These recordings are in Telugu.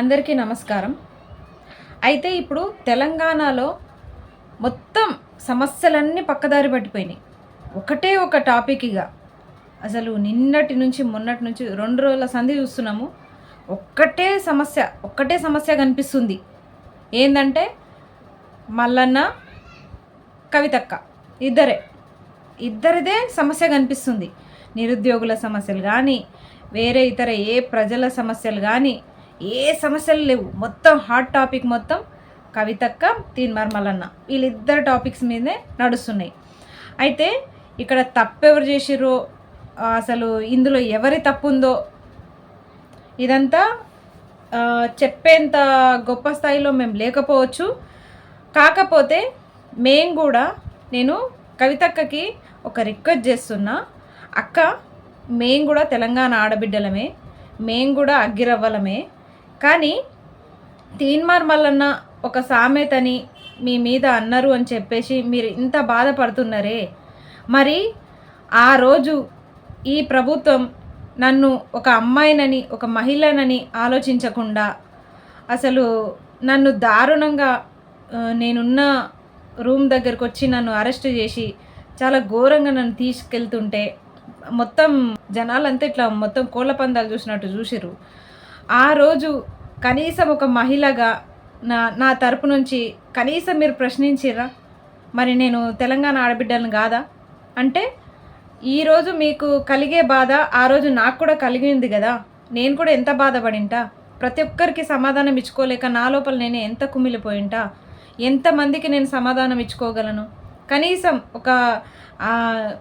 అందరికీ నమస్కారం. అయితే ఇప్పుడు తెలంగాణలో మొత్తం సమస్యలన్నీ పక్కదారి పట్టిపోయినాయి. ఒకటే ఒక టాపిక్ ఇక అసలు నిన్నటి నుంచి మొన్నటి నుంచి రెండు రోజుల సంధి చూస్తున్నాము. ఒక్కటే సమస్య ఒక్కటే సమస్య కనిపిస్తుంది. ఏంటంటే మల్లన్న కవితక్క ఇద్దరే. ఇద్దరిదే సమస్య కనిపిస్తుంది. నిరుద్యోగుల సమస్యలు కానీ వేరే ఇతర ఏ ప్రజల సమస్యలు కానీ ఏ సమస్యలు లేవు. మొత్తం హాట్ టాపిక్ మొత్తం కవితక్క తీన్మార్ మర్మలన్న వీళ్ళిద్దరు టాపిక్స్ మీదే నడుస్తున్నాయి. అయితే ఇక్కడ తప్పెవరు చేసిర్రో? అసలు ఇందులో ఎవరి తప్పు ఉందో ఇదంతా చెప్పేంత గొప్ప స్థాయిలో మేము లేకపోవచ్చు. కాకపోతే మేం కూడా నేను కవితక్కకి ఒక రిక్వెస్ట్ చేస్తున్నా. అక్క మేం కూడా తెలంగాణ ఆడబిడ్డలమే. మేం కూడా అగ్గిరవ్వలమే. కానీ తీన్మార్ మల్లన్న ఒక సామెతని మీ మీద అన్నారు అని చెప్పేసి మీరు ఇంత బాధపడుతున్నారే. మరి ఆ రోజు ఈ ప్రభుత్వం నన్ను ఒక అమ్మాయినని ఒక మహిళనని ఆలోచించకుండా అసలు నన్ను దారుణంగా నేనున్న రూమ్ దగ్గరకు వచ్చి నన్ను అరెస్ట్ చేసి చాలా ఘోరంగా నన్ను తీసుకెళ్తుంటే మొత్తం జనాలంతా ఇట్లా మొత్తం కోళ్ళ పందాలు చూసినట్టు చూసిర్రు. ఆ రోజు కనీసం ఒక మహిళగా నా నా తరపు నుంచి కనీసం మీరు ప్రశ్నించిర్రా? మరి నేను తెలంగాణ ఆడబిడ్డలను కాదా? అంటే ఈరోజు మీకు కలిగే బాధ ఆ రోజు నాకు కూడా కలిగింది కదా. నేను కూడా ఎంత బాధపడింటా? ప్రతి ఒక్కరికి సమాధానం ఇచ్చుకోలేక నా లోపల నేను ఎంత కుమిలిపోయింటా? ఎంతమందికి నేను సమాధానం ఇచ్చుకోగలను? కనీసం ఒక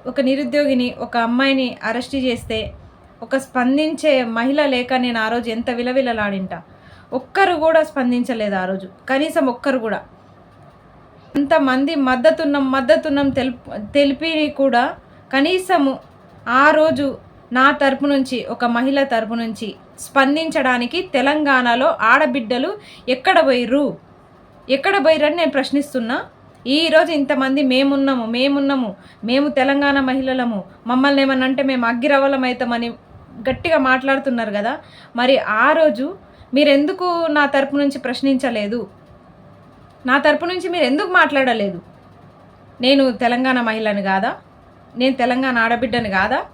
ఒక నిరుద్యోగిని ఒక అమ్మాయిని అరెస్ట్ చేస్తే ఒక స్పందించే మహిళ లేక నేను ఆ రోజు ఎంత విలవిలలాడింటా. ఒక్కరు కూడా స్పందించలేదు ఆ రోజు. కనీసం ఒక్కరు కూడా. అంతమంది మద్దతున్నం మద్దతున్నం తెలుపు తెలిపి కూడా కనీసము ఆ రోజు నా తరపు నుంచి ఒక మహిళ తరపు నుంచి స్పందించడానికి తెలంగాణలో ఆడబిడ్డలు ఎక్కడ పోయిర్రు? ఎక్కడ పోయిరని నేను ప్రశ్నిస్తున్నా. ఈరోజు ఇంతమంది మేమున్నాము మేమున్నాము మేము తెలంగాణ మహిళలము. మమ్మల్ని ఏమన్నా అంటే మేము అగ్గిరవలం అవుతామని గట్టిగా మాట్లాడుతున్నారు కదా మరి ఆ రోజు మీరెందుకు నా తరపు నుంచి ప్రశ్నించలేదు? నా తరపు నుంచి మీరు ఎందుకు మాట్లాడలేదు? నేను తెలంగాణ మహిళని కాదా? నేను తెలంగాణ ఆడబిడ్డని కాదా?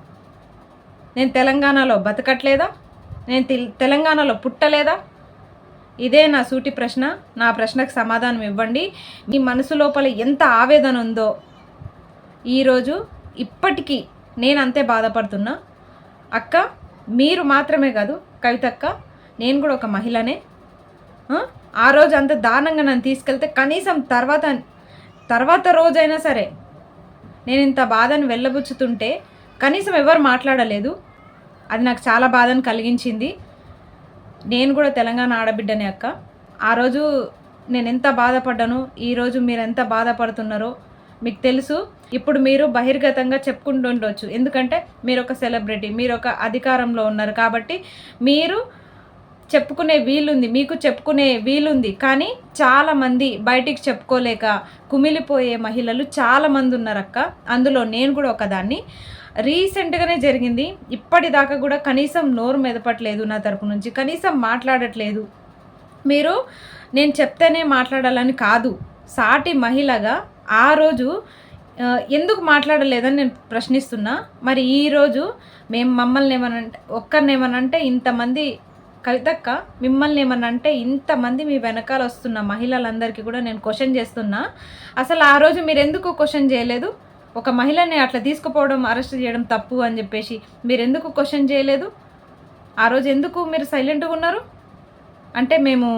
నేను తెలంగాణలో బతకట్లేదా? నేను తెల్- తెలంగాణలో పుట్టలేదా? ఇదే నా సూటి ప్రశ్న. నా ప్రశ్నకు సమాధానం ఇవ్వండి. మీ మనసు లోపల ఎంత ఆవేదన ఉందో. ఈరోజు ఇప్పటికీ నేను అంతే బాధపడుతున్నా. అక్క మీరు మాత్రమే కాదు కవితక్క నేను కూడా ఒక మహిళనే. ఆ? రోజు అంత దారుణంగా నన్ను తీసుకెళ్తే కనీసం తర్వాత తర్వాత రోజైనా సరే నేను ఇంత బాధను వెళ్ళబుచ్చుతుంటే కనీసం ఎవరు మాట్లాడలేదు. అది నాకు చాలా బాధను కలిగించింది. నేను కూడా తెలంగాణ ఆడబిడ్డనే అక్క. ఆ రోజు నేను ఎంత బాధపడ్డానో ఈరోజు మీరు ఎంత బాధపడుతున్నారో మీకు తెలుసు. ఇప్పుడు మీరు బహిర్గతంగా చెప్పుకుంటూ ఉండొచ్చు ఎందుకంటే మీరు ఒక సెలబ్రిటీ మీరు ఒక అధికారంలో ఉన్నారు కాబట్టి మీరు చెప్పుకునే వీలుంది మీకు చెప్పుకునే వీలుంది. కానీ చాలామంది బయటికి చెప్పుకోలేక కుమిలిపోయే మహిళలు చాలామంది ఉన్నారు అక్క అందులో నేను కూడా ఒకదాన్ని. రీసెంట్గానే జరిగింది. ఇప్పటిదాకా కూడా కనీసం నోరు మెదపట్లేదు నా తరపు నుంచి. కనీసం మాట్లాడట్లేదు. మీరు నేను చెప్తేనే మాట్లాడాలని కాదు. సాటి మహిళగా ఆ రోజు ఎందుకు మాట్లాడలేదని నేను ప్రశ్నిస్తున్నా. మరి ఈరోజు మేము మమ్మల్ని ఏమనంటే ఒక్కరిని ఏమనంటే ఇంతమంది కవితక్క మిమ్మల్ని ఏమనంటే ఇంతమంది మీ వెనకాల వస్తున్న మహిళలందరికీ కూడా నేను క్వశ్చన్ చేస్తున్నా. అసలు ఆ రోజు మీరు ఎందుకు క్వశ్చన్ చేయలేదు? ఒక మహిళని అట్లా తీసుకుపోవడం అరెస్ట్ చేయడం తప్పు అని చెప్పేసి మీరు ఎందుకు క్వశ్చన్ చేయలేదు? ఆ రోజు ఎందుకు మీరు సైలెంట్గా ఉన్నారు? అంటే మేము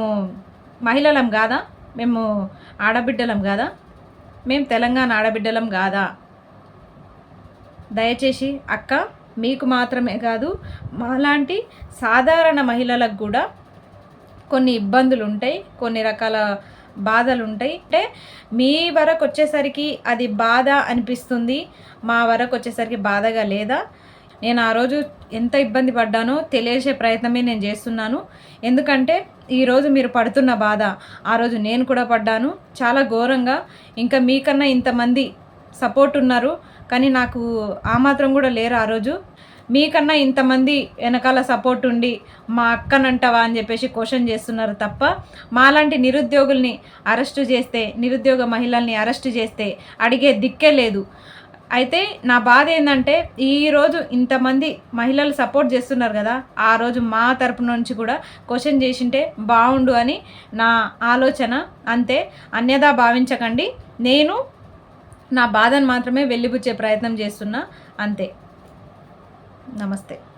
మహిళలం కాదా? మేము ఆడబిడ్డలం కాదా? మేం తెలంగాణ ఆడబిడ్డలం కాదా దయచేసి అక్క మీకు మాత్రమే కాదు మాలాంటి సాధారణ మహిళలకు కూడా కొన్ని ఇబ్బందులు ఉంటాయి కొన్ని రకాల బాధలు ఉంటాయి అంటే మీ వరకు వచ్చేసరికి అది బాధ అనిపిస్తుంది మా వరకు వచ్చేసరికి బాధగా లేదా? నేను ఆ రోజు ఎంత ఇబ్బంది పడ్డానో తెలియజే ప్రయత్నమే నేను చేస్తున్నాను. ఎందుకంటే ఈరోజు మీరు పడుతున్న బాధ ఆ రోజు నేను కూడా పడ్డాను. చాలా ఘోరంగా. ఇంకా మీకన్నా ఇంతమంది సపోర్ట్ ఉన్నారు. కానీ నాకు ఆ మాత్రం కూడా లేరు ఆ రోజు. మీకన్నా ఇంతమంది వెనకాల సపోర్ట్ ఉండి మా అక్కనంటవా అని చెప్పేసి క్వశ్చన్ చేస్తున్నారు తప్ప మాలాంటి నిరుద్యోగుల్ని అరెస్టు చేస్తే నిరుద్యోగ మహిళల్ని అరెస్టు చేస్తే అడిగే దిక్కే లేదు. అయితే నా బాధ ఏంటంటే ఈరోజు ఇంతమంది మహిళలు సపోర్ట్ చేస్తున్నారు కదా ఆ రోజు మా తరపు నుంచి కూడా క్వశ్చన్ చేసింటే బాగుండు అని నా ఆలోచన. అంతే అన్యదా భావించకండి. నేను నా బాధను మాత్రమే వెళ్ళిపుచ్చే ప్రయత్నం చేస్తున్నా. అంతే. నమస్తే.